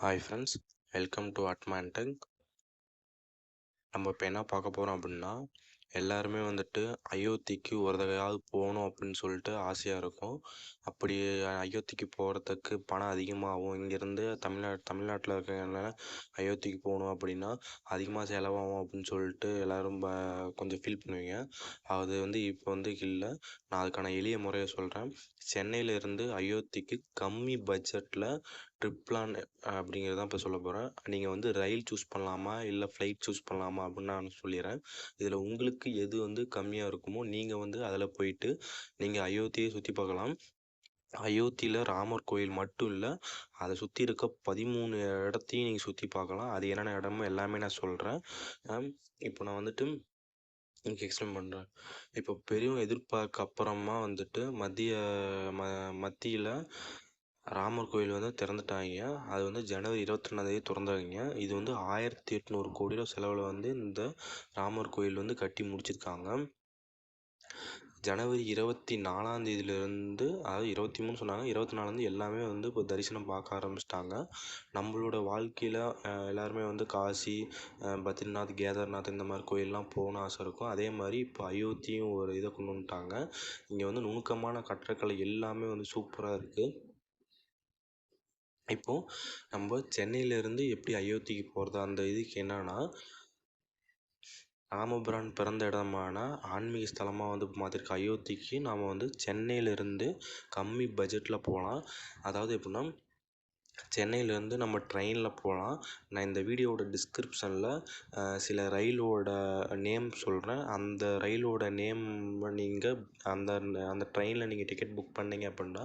Hi friends welcome to அட்மான்டங் நம்ம இப்போ என்ன பார்க்க போகிறோம் அப்படின்னா எல்லாருமே வந்துட்டு அயோத்திக்கு ஒரு தடவையாவது போகணும் அப்படின்னு சொல்லிட்டு ஆசையாக இருக்கும். அப்படி அயோத்திக்கு போகிறதுக்கு பணம் அதிகமாகும். இங்கேருந்து தமிழ்நாடு தமிழ்நாட்டில் இருக்கிறனால அயோத்திக்கு போகணும் அப்படின்னா அதிகமாக செலவாகும் அப்படின்னு சொல்லிட்டு எல்லோரும் ப கொஞ்சம் ஃபீல் பண்ணுவீங்க. அது வந்து இப்போ வந்து இல்லை. நான் அதுக்கான எளிய முறையை சொல்கிறேன் சென்னையிலேருந்து அயோத்திக்கு கம்மி பட்ஜெட்டில் ட்ரிப் பிளான் அப்படிங்கிறது தான் இப்போ சொல்ல போகிறேன் நீங்கள் வந்து ரயில் சூஸ் பண்ணலாமா? இல்லை ஃப்ளைட் சூஸ் பண்ணலாமா? அப்படின்னு நான் சொல்லிடுறேன் இதில் உங்களுக்கு எது வந்து கம்மியாக இருக்குமோ நீங்கள் வந்து அதில் போயிட்டு நீங்கள் அயோத்தியை சுற்றி பார்க்கலாம் அயோத்தியில் ராமர் கோயில் மட்டும் இல்லை அதை சுற்றி இருக்க பதிமூணு இடத்தையும் நீங்கள் சுற்றி பார்க்கலாம் அது என்னென்ன இடமோ எல்லாமே நான் சொல்கிறேன் இப்போ நான் வந்துட்டு இங்கே எக்ஸ்பிளைன் பண்ணுறேன் இப்போ பெரியவங்க எதிர்பார்க்க அப்புறமா வந்துட்டு மத்திய ம மத்தியில் ராமர் கோயில் வந்து திறந்துட்டாங்க. அது வந்து ஜனவரி இருபத்தி ரெண்டாந்தேதி திறந்தாங்க. இது வந்து ஆயிரத்தி எட்நூறு கோடி ரூபா செலவில் வந்து இந்த ராமர் கோயில் வந்து கட்டி முடிச்சிருக்காங்க. ஜனவரி இருபத்தி நாலாந்தேதியிலேருந்து அதாவது இருபத்தி மூணு சொன்னாங்க இருபத்தி நாலுலேருந்து எல்லாமே வந்து இப்போ தரிசனம் பார்க்க ஆரம்பிச்சிட்டாங்க. நம்மளோட வாழ்க்கையில் எல்லாருமே வந்து காசி பத்ரிநாத் கேதார்நாத் இந்த மாதிரி கோயிலெலாம் போகணும் ஆசை இருக்கும். அதே மாதிரி இப்போ அயோத்தியும் ஒரு இதை கொண்டு வந்துட்டாங்க. இங்கே வந்து நுணுக்கமான கட்டடக்கலை எல்லாமே வந்து சூப்பராக இருக்குது இப்போது நம்ம சென்னையிலேருந்து எப்படி அயோத்திக்கு போகிறது அந்த இதுக்கு என்னன்னா ராமபிரான் பிறந்த இடமான ஆன்மீக ஸ்தலமாக வந்து மாற்றிருக்க அயோத்திக்கு நாம் வந்து சென்னையிலேருந்து கம்மி பட்ஜெட்டில் போகலாம் அதாவது எப்படின்னா சென்னையிலேருந்து நம்ம ட்ரெயினில் போகலாம். நான் இந்த வீடியோவோட டிஸ்கிரிப்ஷனில் சில ரயிலோட நேம் சொல்கிறேன் அந்த ரயிலோட நேம் நீங்கள் அந்த அந்த ட்ரெயினில் நீங்கள் டிக்கெட் புக் பண்ணிங்க அப்படின்னா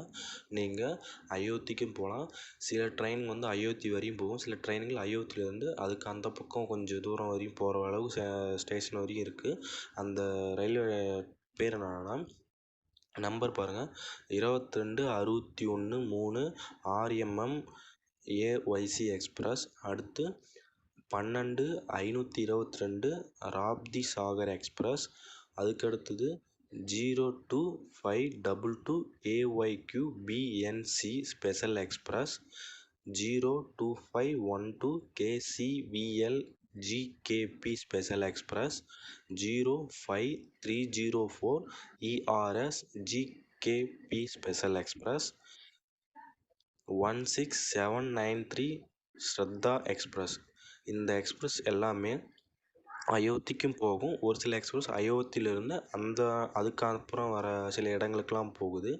நீங்கள் அயோத்திக்கும் போகலாம். சில ட்ரெயின் வந்து அயோத்தி வரையும் போகும். சில ட்ரெயின்கள் அயோத்தியிலேருந்து அதுக்கு அந்த பக்கம் கொஞ்சம் தூரம் வரையும் போகிற அளவு ஸ்டேஷன் வரையும் இருக்குது அந்த ரயில்வே பேர் என்னென்னா நம்பர் பாருங்கள் இருபத்தி ரெண்டு அறுபத்தி ஒன்று மூணு ஆர்எம்எம் ஏஒய்சி எக்ஸ்பிரஸ். அடுத்து பன்னெண்டு ஐநூற்றி இருபத்தி ரெண்டு ராப்தி சாகர் எக்ஸ்பிரஸ். அதுக்கடுத்தது zero two five double two AYQ BNC special express. Zero two five one two KCVL GKP special express zero five three zero four ERS GKP special express one six seven nine three Shraddha express இந்த express எல்லாமே அயோத்திக்கும் போகும். ஒரு சில express அயோத்தியிலிருந்து அந்த அதுக்கப்புறம் வர சில இடங்களுக்கெலாம் போகுது.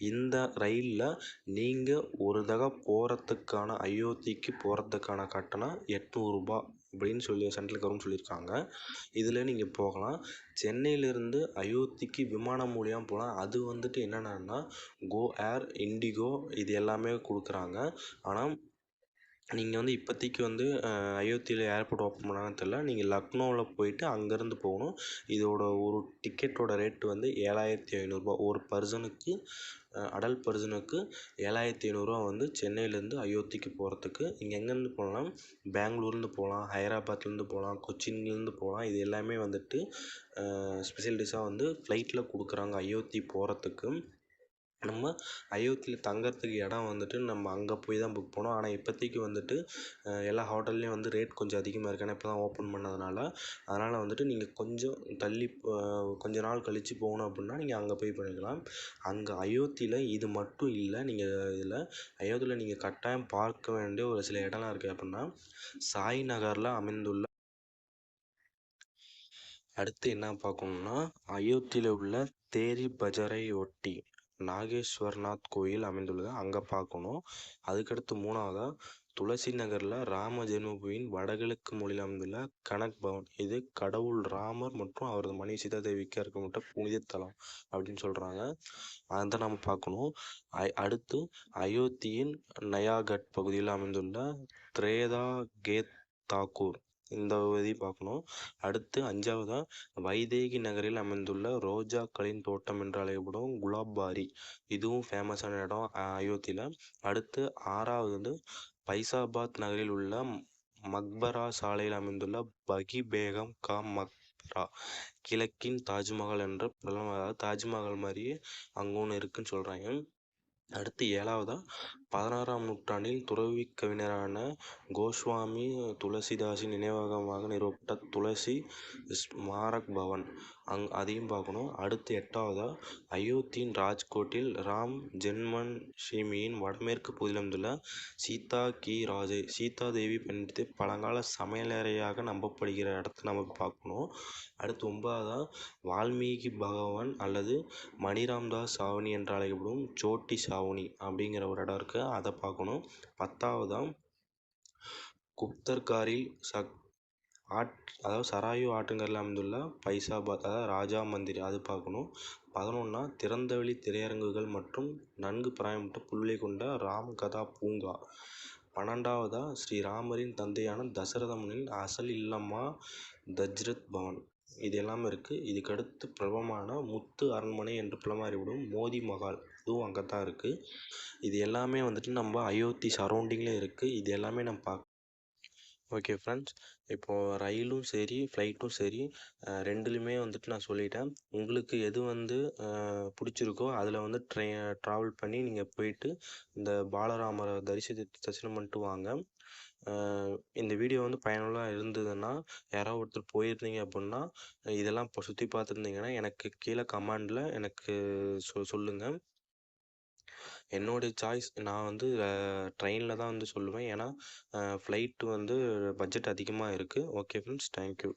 இந்த ரயிலில் நீங்கள் ஒரு தடவை போகிறதுக்கான அயோத்திக்கு போகிறதுக்கான கட்டணம் எட்நூறுபா அப்படின்னு சொல்லி சென்ட்ரல் கவர்மெண்ட் சொல்லியிருக்காங்க. இதில் நீங்கள் போகலாம். சென்னையிலேருந்து அயோத்திக்கு விமானம் மூலியம் போகலாம் அது வந்துட்டு என்னென்னா கோ ஏர் இண்டிகோ இது எல்லாமே கொடுக்குறாங்க. ஆனால் நீங்கள் வந்து இப்போதைக்கு வந்து அயோத்தியில் ஏர்போர்ட் ஓப்பன் பண்ணாங்கன்னு தெரில நீங்கள் லக்னோவில் போயிட்டு அங்கேருந்து போகணும். இதோட ஒரு டிக்கெட்டோட ரேட்டு வந்து ஏழாயிரத்தி ஐநூறுரூபா ஒரு பர்சனுக்கு அடல்ட் பர்சனுக்கு ஏழாயிரத்தி ஐநூறுரூவா வந்து சென்னையிலேருந்து அயோத்திக்கு போகிறதுக்கு இங்கே எங்கேருந்து போகலாம்? பெங்களூர்லேருந்து போகலாம் ஹைதராபாத்லேருந்து போகலாம் கொச்சின்லேருந்து போகலாம். இது எல்லாமே வந்துட்டு ஸ்பெஷலிட்டிஸாக வந்து ஃப்ளைட்டில் கொடுக்குறாங்க அயோத்தி போகிறதுக்கு நம்ம அயோத்தியில் தங்கறதுக்கு இடம் வந்துட்டு நம்ம அங்கே போய் தான் புக் பண்ணணும் ஆனால் இப்போதைக்கு வந்துட்டு எல்லா ஹோட்டல்லேயும் வந்து ரேட் கொஞ்சம் அதிகமாக இருக்குது ஏன்னா இப்போ தான் ஓப்பன் பண்ணதுனால. அதனால் வந்துட்டு நீங்கள் கொஞ்சம் தள்ளி கொஞ்ச நாள் கழித்து போகணும் அப்படின்னா நீங்கள் அங்கே போய் பண்ணிக்கலாம். அங்கே அயோத்தியில் இது மட்டும் இல்லை நீங்கள் இதில் அயோத்தியில் நீங்கள் கட்டாயம் பார்க்க வேண்டிய ஒரு சில இடம்லாம் இருக்குது அப்படின்னா சாய் நகரில் அமைந்துள்ள அடுத்து என்ன பார்க்கணுன்னா அயோத்தியில் உள்ள தேரி பஜாரை ஒட்டி நாகேஸ்வரநாத் கோயில் அமைந்துள்ளது அங்கே பார்க்கணும். அதுக்கடுத்து மூணாவதாக துளசி நகரில் ராம ஜென்மபூமியின் வடகிழக்கு மொழியில் அமைந்துள்ள கனக் பவன். இது கடவுள் ராமர் மற்றும் அவரது மனைவி சீதா தேவிக்கு இருக்கப்பட்ட புனித தலம் அப்படின்னு சொல்கிறாங்க அதை நம்ம பார்க்கணும். அடுத்து அயோத்தியின் நயாகட் பகுதியில் அமைந்துள்ள திரேதா கேத் தாக்கூர் இந்த இதையும் பார்க்கணும். அடுத்து அஞ்சாவதாக வைதேகி நகரில் அமைந்துள்ள ரோஜாக்களின் தோட்டம் என்று அழைக்கப்படும் குலாப்பாரி. இதுவும் ஃபேமஸான இடம் அயோத்தியில். அடுத்து ஆறாவது வந்து பைசாபாத் நகரில் உள்ள மக்பரா சாலையில் அமைந்துள்ள பகி பேகம் கா மக்பரா கிழக்கின் தாஜ்மஹால் என்ற பிரபலம் தாஜ்மஹால் மாதிரியே அங்கே ஒன்று இருக்குன்னு சொல்கிறாங்க அடுத்து ஏழாவதாக பதினாறாம் நூற்றாண்டில் துறவிக் கவிஞரான கோஸ்வாமி துளசிதாஸின் நினைவகமாக நிறுவப்பட்ட துளசி ஸ்மாரக் பவன். அங் அதையும் பார்க்கணும். அடுத்து எட்டாவதா? அயோத்தியின் ராஜ்கோட்டில் ராம் ஜென்மன் ஷீமியின் வடமேற்கு பகுதியில் அமைந்துள்ள சீதா கி. ராஜே சீதா தேவி பயன்படுத்திய பழங்கால சமையலறையாக நம்பப்படுகிற இடத்த நம்ம பார்க்கணும். அடுத்து ஒன்பதாவதா? வால்மீகி பகவான் அல்லது மணிராம்தாஸ் சாவணி என்று அழைக்கப்படும் சோட்டி சாவணி அப்படிங்கிற ஒரு இடம் இருக்குது அதை பார்க்கணும். பத்தாவதாம் குப்தர்காரில் சக் ஆட் அதாவது சராயு ஆற்றங்கரையில் அமைந்துள்ள பைசாபாத் அதாவது ராஜா மந்திரி அது பார்க்கணும். பதினொன்னா திறந்தவெளி திரையரங்குகள் மற்றும் நன்கு பிராயமிட்ட புள்ளி கொண்ட ராம் கதா பூங்கா. பன்னெண்டாவதா? ஸ்ரீராமரின் தந்தையான தசரத முனியின் அசல் இல்லமா தஜ்ரத் பவன். இது எல்லாமே இருக்குது இதுக்கடுத்து பிரபலமான முத்து அரண்மனை என்று புலமாறிவிடும் மோதி மஹால் இதுவும் அங்கே தான் இருக்குது இது எல்லாமே வந்துட்டு நம்ம அயோத்தி சரௌண்டிங்கில் இருக்குது இது எல்லாமே நம்ம பார்க்க ஓகே ஃப்ரெண்ட்ஸ் இப்போது ரயிலும் சரி ஃப்ளைட்டும் சரி ரெண்டுலேயுமே வந்துட்டு நான் சொல்லிட்டேன். உங்களுக்கு எது வந்து பிடிச்சிருக்கோ அதில் வந்து ட்ரெ ட்ராவல் பண்ணி நீங்கள் போயிட்டு இந்த பாலராமரை தரிசி தரிசனம் பண்ணிட்டு வாங்க. இந்த வீடியோ வந்து பயனுள்ளதாக இருந்ததுன்னா யாராவது ஒருத்தர் போயிருந்தீங்க அப்படின்னா இதெல்லாம் இப்போ சுற்றி பார்த்துருந்தீங்கன்னா எனக்கு கீழே கமெண்டில் எனக்கு சொ சொல்லுங்கள் என்னுடைய சாய்ஸ் நான் வந்து ட்ரெயினில் தான் வந்து சொல்லுவேன். ஏன்னா ஃப்ளைட்டு வந்து பட்ஜெட் அதிகமாக இருக்குது ஓகே ஃப்ரெண்ட்ஸ் தேங்க்யூ.